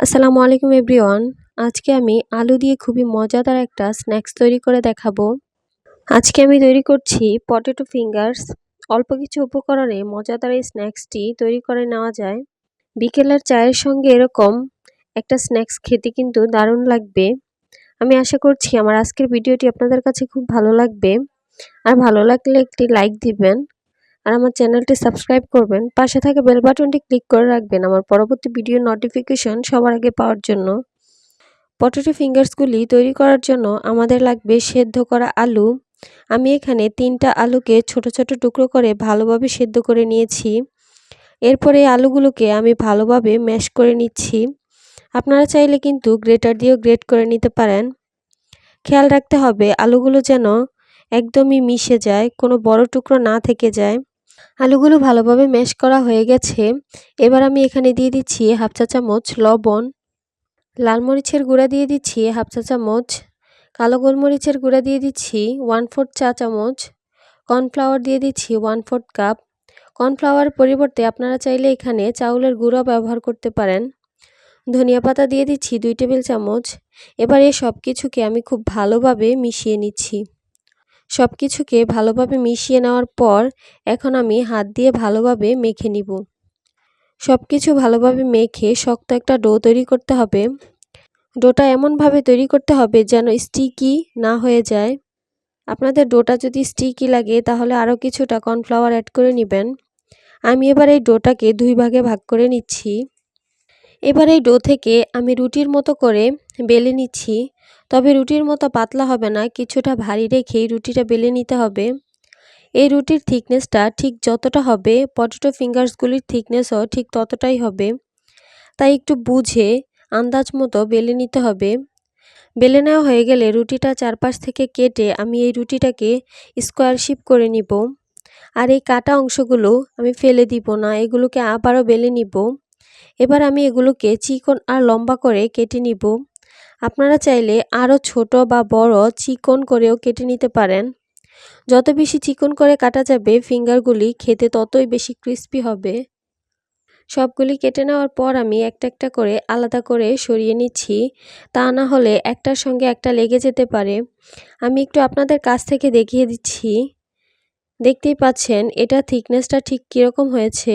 আসসালামু আলাইকুম এভরিওয়ান। আজকে আমি আলু দিয়ে খুবই মজাদার একটা স্ন্যাক্স তৈরি করে দেখাবো। আজকে আমি তৈরি করছি পটেটো ফিঙ্গার্স। অল্প কিছু উপকরণে মজাদার এই স্ন্যাক্সটি তৈরি করে নেওয়া যায়। বিকেলের চায়ের সঙ্গে এরকম একটা স্ন্যাক্স খেতে কিন্তু দারুণ লাগবে। আমি আশা করছি আমার আজকের ভিডিওটি আপনাদের কাছে খুব ভালো লাগবে। আর ভালো লাগলে একটি লাইক দিবেন। আর আমার চ্যানেলটি সাবস্ক্রাইব করবেন। পাশে থাকা বেল বাটনটি ক্লিক করে রাখবেন আমার পরবর্তী ভিডিও নোটিফিকেশন সবার আগে পাওয়ার জন্য। পটেটো ফিঙ্গার্সগুলি তৈরি করার জন্য আমাদের লাগবে সেদ্ধ করা আলু। আমি এখানে তিনটা আলুকে ছোট ছোট টুকরো করে ভালোভাবে সেদ্ধ করে নিয়েছি। এরপরে আলুগুলোকে আমি ভালোভাবে ম্যাশ করে নিচ্ছি। আপনারা চাইলে কিন্তু গ্রেটার দিয়েও গ্রেট করে নিতে পারেন। খেয়াল রাখতে হবে আলুগুলো যেন একদমই মিশে যায়, কোনো বড় টুকরো না থেকে যায়। আলুগুলো ভালোভাবে ম্যাশ করা হয়ে গেছে। এবার আমি এখানে দিয়ে দিচ্ছি হাফ চা চামচ লবণ। লাল মরিচের গুঁড়া দিয়ে দিচ্ছি হাফ চা চামচ। কালো গোলমরিচের গুঁড়া দিয়ে দিচ্ছি ওয়ান ফোর্থ চা চামচ। কর্নফ্লাওয়ার দিয়ে দিচ্ছি ওয়ান ফোর্থ কাপ। কর্নফ্লাওয়ার পরিবর্তে আপনারা চাইলে এখানে চাউলের গুঁড়ো ব্যবহার করতে পারেন। ধনিয়া পাতা দিয়ে দিচ্ছি দুই টেবিল চামচ। এবার এই সব কিছুকে আমি খুব ভালোভাবে মিশিয়ে নিচ্ছি। সব কিছুকে ভালোভাবে মিশিয়ে নেওয়ার পর এখন আমি হাত দিয়ে ভালোভাবে মেখে নিব। সব কিছু ভালোভাবে মেখে শক্ত একটা ডো তৈরি করতে হবে। ডোটা এমনভাবে তৈরি করতে হবে যেন স্টিকি না হয়ে যায়। আপনাদের ডোটা যদি স্টিকি লাগে তাহলে আরও কিছুটা কর্নফ্লাওয়ার অ্যাড করে নেবেন। আমি এবার এই ডোটাকে দুই ভাগে ভাগ করে নিচ্ছি। এবার এই ডো থেকে আমি রুটির মতো করে বেলে নিচ্ছি। তবে রুটির মতো পাতলা হবে না, কিছুটা ভারী রেখেই রুটিটা বেলে নিতে হবে। এই রুটির থিকনেসটা ঠিক যতটা হবে, পটেটো ফিঙ্গার্সগুলির থিকনেসও ঠিক ততটাই হবে। তাই একটু বুঝে, আন্দাজ মতো বেলে নিতে হবে। বেলে নেওয়া হয়ে গেলে রুটিটা চারপাশ থেকে কেটে আমি এই রুটিটাকে স্কোয়ার শিপ করে নিব। আর এই কাটা অংশগুলো আমি ফেলে দিব না, এগুলোকে আবারও বেলে নিব। এবার আমি এগুলোকে চিকন আর লম্বা করে কেটে নিব। আপনারা চাইলে আরও ছোট বা বড় চিকন করেও কেটে নিতে পারেন। যত বেশি চিকন করে কাটা যাবে, ফিঙ্গারগুলি খেতে ততই বেশি ক্রিস্পি হবে। সবগুলি কেটে নেওয়ার পর আমি একটা একটা করে আলাদা করে সরিয়ে নিচ্ছি। তা না হলে একটার সঙ্গে একটা লেগে যেতে পারে। আমি একটু আপনাদের কাছ থেকে দেখিয়ে দিচ্ছি। দেখতেই পাচ্ছেন, এটা থিকনেসটা ঠিক কীরকম হয়েছে।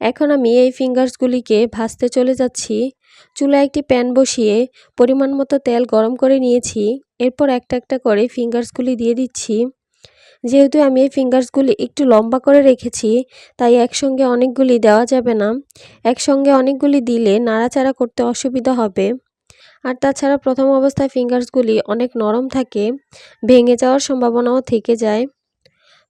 এখন আমি এই ফিঙ্গার্সগুলিকে ভাজতে চলে যাচ্ছি। চুলায় একটি প্যান বসিয়ে পরিমাণ মতো তেল গরম করে নিয়েছি। এরপর একটা একটা করে ফিঙ্গার্সগুলি দিয়ে দিচ্ছি। যেহেতু আমি এই ফিঙ্গার্সগুলি একটু লম্বা করে রেখেছি, তাই একসঙ্গে অনেকগুলি দেওয়া যাবে না। একসঙ্গে অনেকগুলি দিলে নাড়াচাড়া করতে অসুবিধা হবে। আর তাছাড়া প্রথম অবস্থায় ফিঙ্গার্সগুলি অনেক নরম থাকে, ভেঙে যাওয়ার সম্ভাবনাও থেকে যায়।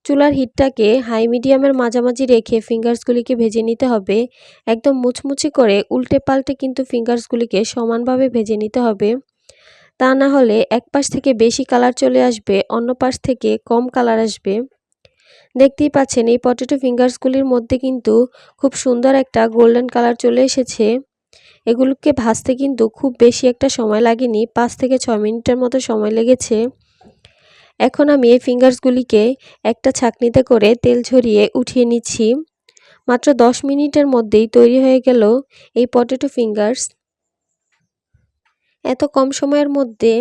চুলার হিটটাকে হাই মিডিয়ামের মাঝামাঝি রেখে ফিঙ্গার্সগুলিকে ভেজে নিতে হবে। একদম মুচমুচি করে উল্টে পাল্টে কিন্তু ফিঙ্গার্সগুলিকে সমানভাবে ভেজে নিতে হবে। তা না হলে এক পাশ থেকে বেশি কালার চলে আসবে, অন্য পাশ থেকে কম কালার আসবে। দেখতেই পাচ্ছেন এই পটেটো ফিঙ্গার্সগুলির মধ্যে কিন্তু খুব সুন্দর একটা গোল্ডেন কালার চলে এসেছে। এগুলোকে ভাজতে কিন্তু খুব বেশি একটা সময় লাগেনি, পাঁচ থেকে ছয় মিনিটের মতো সময় লেগেছে। এখন আমি এই ফিঙ্গার্সগুলিকে একটা ছাকনিতে করে তেল ঝরিয়ে উঠিয়ে নিচ্ছি। মাত্র দশ মিনিটের মধ্যেই তৈরি হয়ে গেল এই পটেটো ফিঙ্গার্স এত কম সময়ের মধ্যে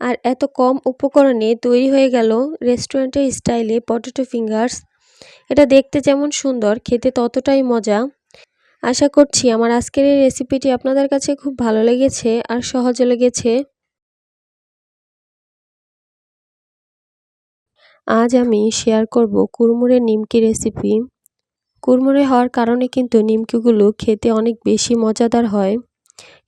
আর এত কম উপকরণে তৈরি হয়ে গেল রেস্টুরেন্টের স্টাইলে পটেটো ফিঙ্গার্স এটা দেখতে যেমন সুন্দর, খেতে ততটাই মজা। আশা করছি আমার আজকের এই রেসিপিটি আপনাদের কাছে খুব ভালো লেগেছে আর সহজ লেগেছে। আজ আমি শেয়ার করব কুরমুরে নিমকি রেসিপি। কুরমুরে হওয়ার কারণে কিন্তু নিমকিগুলো খেতে অনেক বেশি মজাদার হয়।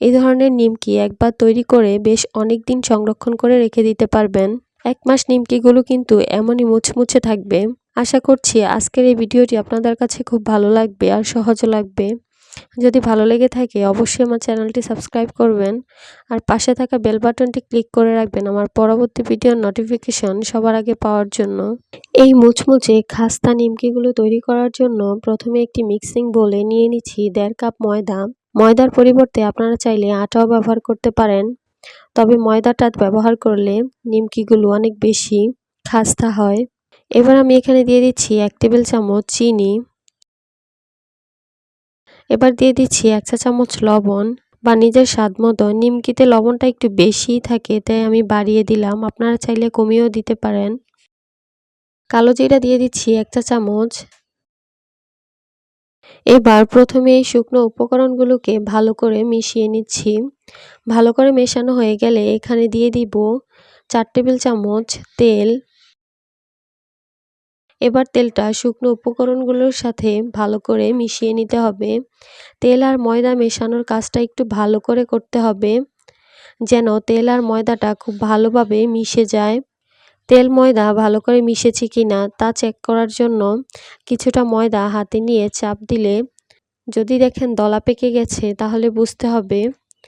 এই ধরনের নিমকি একবার তৈরি করে বেশ অনেক দিন সংরক্ষণ করে রেখে দিতে পারবেন। এক মাস নিমকিগুলো কিন্তু এমনই মুছমুছে থাকবে। আশা করছি আজকের এই ভিডিওটি আপনাদের কাছে খুব ভালো লাগবে আর সহজ লাগবে। যদি ভালো লেগে থাকে, অবশ্যই আমার চ্যানেলটি সাবস্ক্রাইব করবেন। আর পাশে থাকা বেল বাটনটি ক্লিক করে রাখবেন আমার পরবর্তী ভিডিওর নোটিফিকেশন সবার আগে পাওয়ার জন্য। এই মুচমুচে খাস্তা নিমকিগুলো তৈরি করার জন্য প্রথমে একটি মিক্সিং বলে নিয়ে নিচ্ছি দেড় কাপ ময়দা। ময়দার পরিবর্তে আপনারা চাইলে আটাও ব্যবহার করতে পারেন। তবে ময়দাটা ব্যবহার করলে নিমকিগুলো অনেক বেশি খাস্তা হয়। এবার আমি এখানে দিয়ে দিচ্ছি এক টেবিল চামচ চিনি। এবার দিয়ে দিচ্ছি এক চা চামচ লবণ বা নিজের স্বাদ মতো। নিমকিতে লবণটা একটু বেশিই থাকে, তাই আমি বাড়িয়ে দিলাম। আপনারা চাইলে কমিয়েও দিতে পারেন। কালো জিরা দিয়ে দিচ্ছি এক চা চামচ। এবার প্রথমে এই শুকনো উপকরণগুলোকে ভালো করে মিশিয়ে নিচ্ছি। ভালো করে মেশানো হয়ে গেলে এখানে দিয়ে দিব চার টেবিল চামচ তেল এবার তেলটা শুকনো উপকরণগুলোর সাথে ভালো করে মিশিয়ে নিতে হবে। তেল আর ময়দা মেশানোর কাজটা একটু ভালো করে করতে হবে, যেন তেল আর ময়দাটা খুব ভালোভাবে মিশে যায়। তেল ময়দা ভালো করে মিশেছে কি না তা চেক করার জন্য কিছুটা ময়দা হাতে নিয়ে চাপ দিলে যদি দেখেন দলা পেকে গেছে তাহলে বুঝতে হবে।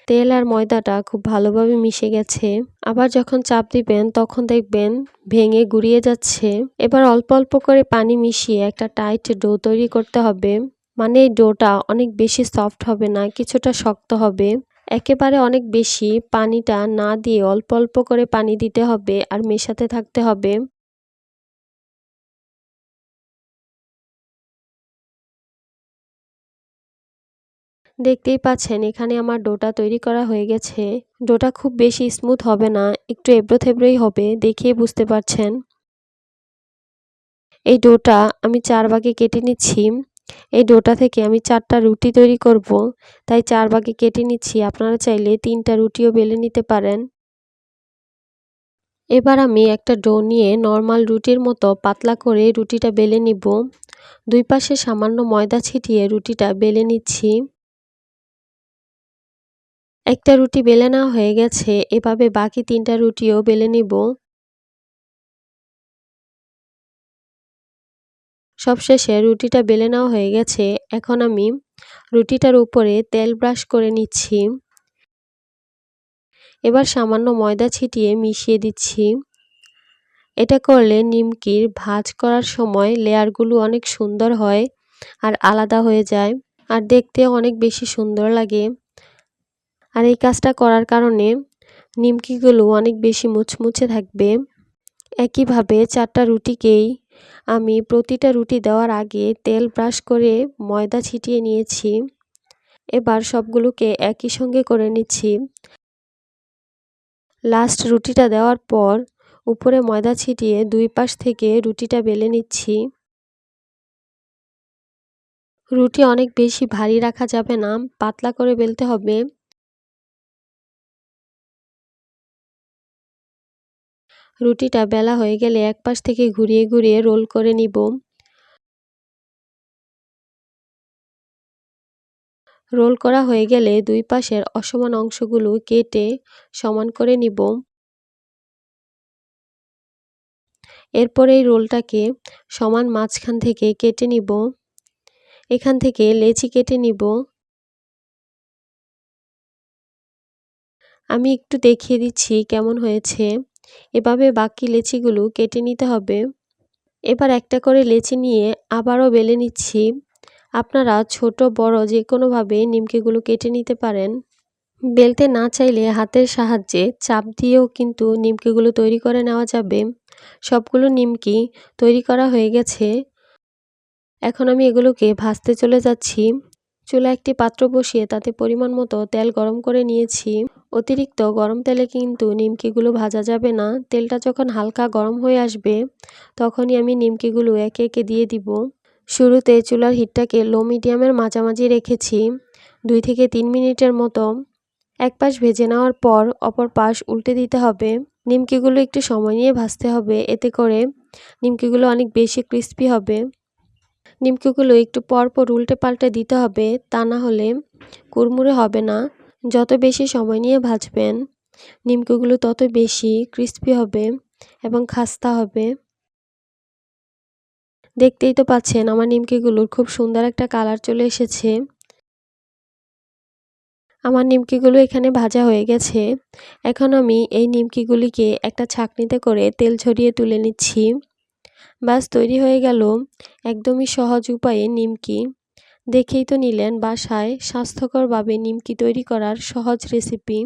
তেল আর ময়দাটা খুব ভালোভাবে মিশে গেছে। আবার যখন চাপ দিবেন, তখন দেখবেন ভেঙে গুড়িয়ে যাচ্ছে। এবার অল্প অল্প করে পানি মিশিয়ে একটা টাইট ডো তৈরি করতে হবে। মানে এই ডোটা অনেক বেশি সফট হবে না, কিছুটা শক্ত হবে। একেবারে অনেক বেশি পানিটা না দিয়ে অল্প অল্প করে পানি দিতে হবে আর মেশাতে থাকতে হবে। দেখতেই পাচ্ছেন, এখানে আমার ডোটা তৈরি করা হয়ে গেছে। ডোটা খুব বেশি স্মুথ হবে না, একটু এবড়ো থেবড়োই হবে দেখিয়ে বুঝতে পারছেন। এই ডোটা আমি চার ভাগে কেটে নিচ্ছি। এই ডোটা থেকে আমি চারটা রুটি তৈরি করব, তাই চার ভাগে কেটে নিচ্ছি। আপনারা চাইলে তিনটা রুটিও বেলে নিতে পারেন। এবার আমি একটা ডো নিয়ে নর্মাল রুটির মতো পাতলা করে রুটিটা বেলে নিব। দুই পাশে সামান্য ময়দা ছিটিয়ে রুটিটা বেলে নিচ্ছি। একটা রুটি বেলে নেওয়া হয়ে গেছে, এভাবে বাকি তিনটা রুটিও বেলে নিব। সবশেষে রুটিটা বেলে নেওয়া হয়ে গেছে, এখন আমি রুটিটার উপরে তেল ব্রাশ করে নিচ্ছি। এবার সামান্য ময়দা ছিটিয়ে মিশিয়ে দিচ্ছি। এটা করলে নিমকির ভাজ করার সময় লেয়ারগুলো অনেক সুন্দর হয় আর আলাদা হয়ে যায়, আর দেখতে অনেক বেশি সুন্দর লাগে। আর এই কাজটা করার কারণে নিমকিগুলো অনেক বেশি মুচমুচে থাকবে। একইভাবে চারটা রুটিকেই আমি প্রতিটা রুটি দেওয়ার আগে তেল ব্রাশ করে ময়দা ছিটিয়ে নিয়েছি। এবার সবগুলোকে একই সঙ্গে করে নিচ্ছি। লাস্ট রুটিটা দেওয়ার পর উপরে ময়দা ছিটিয়ে দুই পাশ থেকে রুটিটা বেলে নিচ্ছি। রুটি অনেক বেশি ভারী রাখা যাবে না, পাতলা করে বেলতে হবে। রুটিটা বেলা হয়ে গেলে এক পাশ থেকে ঘুরিয়ে ঘুরিয়ে রোল করে নিব। রোল করা হয়ে গেলে দুই পাশের অসমান অংশগুলো কেটে সমান করে নিব। এরপর এই রোলটাকে সমান মাঝখান থেকে কেটে নিব। এখান থেকে লেচি কেটে নিব। আমি একটু দেখিয়ে দিচ্ছি কেমন হয়েছে। এভাবে বাকি লেচিগুলো কেটে নিতে হবে। এবার একটা করে লেচি নিয়ে আবারও বেলে নিচ্ছি। আপনারা ছোট, বড় যে কোনোভাবে নিমকিগুলো কেটে নিতে পারেন। বেলতে না চাইলে হাতের সাহায্যে চাপ দিয়েও কিন্তু নিমকিগুলো তৈরি করে নেওয়া যাবে। সবগুলো নিমকি তৈরি করা হয়ে গেছে। এখন আমি এগুলোকে ভাজতে চলে যাচ্ছি। চুলা একটি পাত্র বসিয়ে তাতে পরিমাণ মতো তেল গরম করে নিয়েছি। অতিরিক্ত গরম তেলে কিন্তু নিমকিগুলো ভাজা যাবে না। তেলটা যখন হালকা গরম হয়ে আসবে, তখনই আমি নিমকিগুলো একে একে দিয়ে দিব। শুরুতে চুলার হিটটাকে লো মিডিয়ামের মাঝামাঝি রেখেছি। দুই থেকে তিন মিনিটের মতো। এক পাশ ভেজে নেওয়ার পর অপর পাশ উল্টে দিতে হবে। নিমকিগুলো একটু সময় নিয়ে ভাজতে হবে। এতে করে নিমকিগুলো অনেক বেশি ক্রিস্পি হবে। নিমকিগুলো একটু পরপর উল্টে পাল্টে দিতে হবে, তা না হলে কুরমুরে হবে না। যত বেশি সময় নিয়ে ভাজবেন, নিমকিগুলো তত বেশি ক্রিস্পি হবে এবং খাস্তা হবে। দেখতেই তো পাচ্ছেন আমার নিমকিগুলোর খুব সুন্দর একটা কালার চলে এসেছে। আমার নিমকিগুলো এখানে ভাজা হয়ে গেছে। এখন আমি এই নিমকিগুলিকে একটা ছাকনিতে করে তেল ছড়িয়ে তুলে নিচ্ছি। বাস তৈরি হয়ে গেল একদমই সহজ উপায়ে নিমকি। দেখেই তো নিলেন বাসায় স্বাস্থ্যকরভাবে নিমকি তৈরি করার সহজ রেসিপি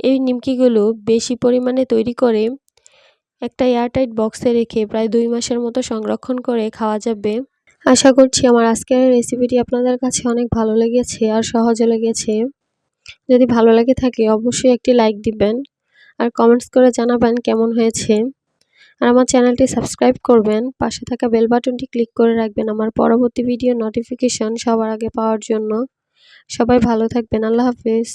এই নিমকিগুলো বেশি পরিমাণে তৈরি করে একটা এয়ারটাইট বক্সে রেখে প্রায় দুই মাসের মতো সংরক্ষণ করে খাওয়া যাবে। আশা করছি আমার আজকের রেসিপিটি আপনাদের কাছে অনেক ভালো লেগেছে আর সহজে লেগেছে। যদি ভালো লাগে থাকে অবশ্যই একটি লাইক দিবেন। আর কমেন্টস করে জানাবেন কেমন হয়েছে। আর আমার চ্যানেলটি সাবস্ক্রাইব করবেন, পাশে থাকা বেল বাটনটি ক্লিক করে রাখবেন আমার পরবর্তী ভিডিও নোটিফিকেশন সবার আগে পাওয়ার জন্য। সবাই ভালো থাকবেন, আল্লাহ হাফিজ।